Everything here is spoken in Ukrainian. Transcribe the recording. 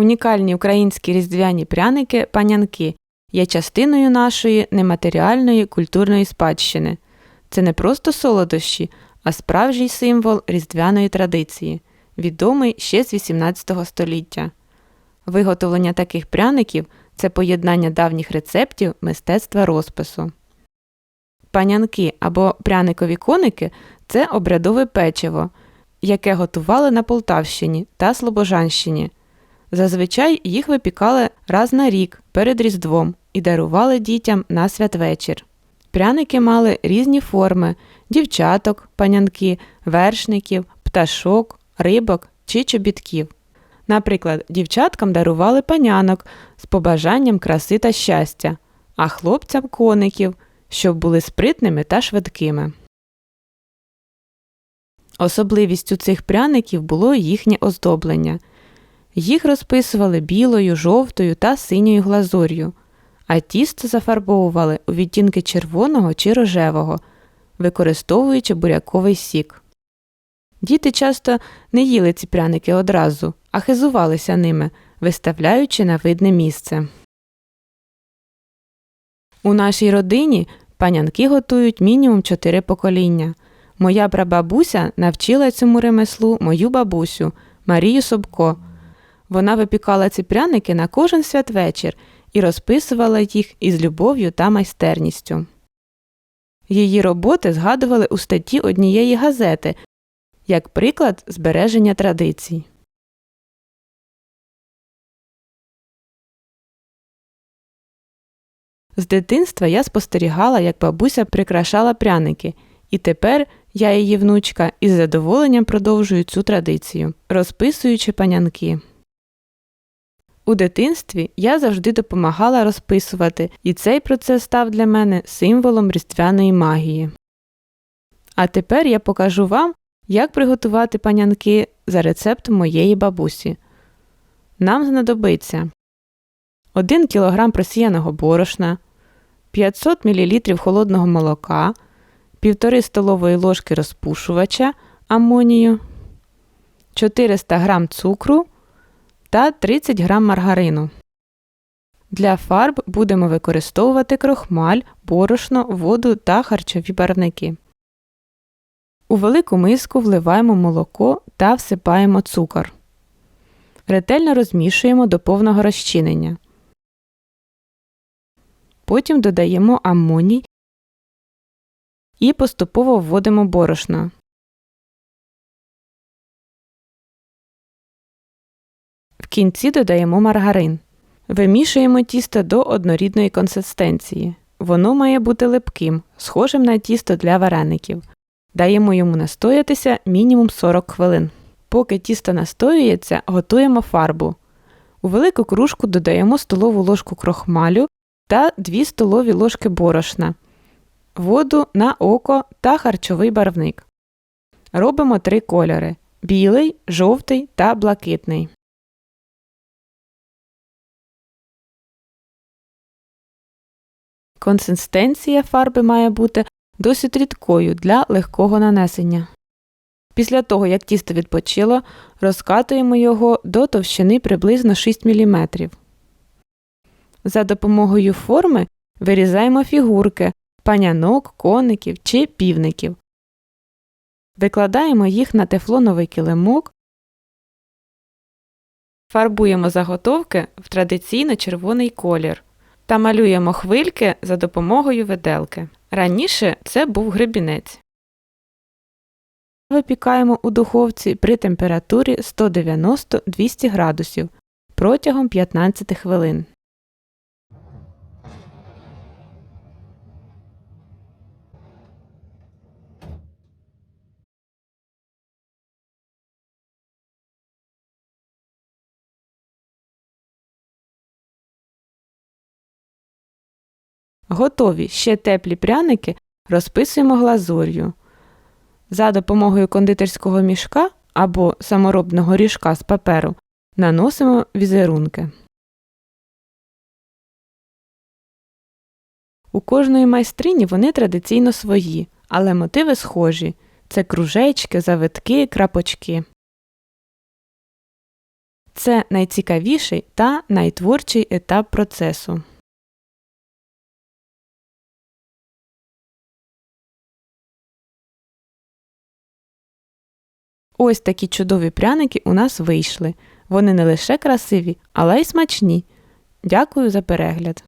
Унікальні українські різдвяні пряники панянки є частиною нашої нематеріальної культурної спадщини. Це не просто солодощі, а справжній символ різдвяної традиції, відомий ще з 18 століття. Виготовлення таких пряників це поєднання давніх рецептів мистецтва розпису. Панянки або пряникові коники це обрядове печиво, яке готували на Полтавщині та Слобожанщині. Зазвичай їх випікали раз на рік перед Різдвом і дарували дітям на святвечір. Пряники мали різні форми дівчаток, панянки, вершників, пташок, рибок чи чобітків. Наприклад, дівчаткам дарували панянок з побажанням краси та щастя, а хлопцям коників, щоб були спритними та швидкими. Особливістю цих пряників було їхнє оздоблення. Їх розписували білою, жовтою та синьою глазур'ю, а тісто зафарбовували у відтінки червоного чи рожевого, використовуючи буряковий сік. Діти часто не їли ці пряники одразу, а хизувалися ними, виставляючи на видне місце. У нашій родині панянки готують мінімум чотири покоління. Моя прабабуся навчила цьому ремеслу мою бабусю Марію Собко. Вона випікала ці пряники на кожен святвечір і розписувала їх із любов'ю та майстерністю. Її роботи згадували у статті однієї газети як приклад збереження традицій. З дитинства я спостерігала, як бабуся прикрашала пряники, і тепер я, її внучка, із задоволенням продовжую цю традицію, розписуючи панянки. У дитинстві я завжди допомагала розписувати, і цей процес став для мене символом різдвяної магії. А тепер я покажу вам, як приготувати панянки за рецептом моєї бабусі. Нам знадобиться 1 кг просіяного борошна, 500 мл холодного молока, 1,5 столової ложки розпушувача амонію, 400 г цукру та 30 г маргарину. Для фарб будемо використовувати крохмаль, борошно, воду та харчові барвники. У велику миску вливаємо молоко та всипаємо цукор. Ретельно розмішуємо до повного розчинення. Потім додаємо амоній і поступово вводимо борошно. Кінці додаємо маргарин. Вимішуємо тісто до однорідної консистенції. Воно має бути липким, схожим на тісто для вареників. Даємо йому настоятися мінімум 40 хвилин. Поки тісто настоюється, готуємо фарбу. У велику кружку додаємо столову ложку крохмалю та 2 столові ложки борошна, воду на око та харчовий барвник. Робимо три кольори білий, жовтий та блакитний. Консистенція фарби має бути досить рідкою для легкого нанесення. Після того, як тісто відпочило, розкатуємо його до товщини приблизно 6 мм. За допомогою форми вирізаємо фігурки панянок, коників чи півників. Викладаємо їх на тефлоновий килимок, фарбуємо заготовки в традиційно червоний колір та малюємо хвильки за допомогою виделки. Раніше це був гребінець. Випікаємо у духовці при температурі 190-200 градусів протягом 15 хвилин. Готові ще теплі пряники розписуємо глазур'ю. За допомогою кондитерського мішка або саморобного ріжка з паперу наносимо візерунки. У кожної майстрині вони традиційно свої, але мотиви схожі це кружечки, завитки, крапочки. Це найцікавіший та найтворчий етап процесу. Ось такі чудові пряники у нас вийшли. Вони не лише красиві, але й смачні. Дякую за перегляд!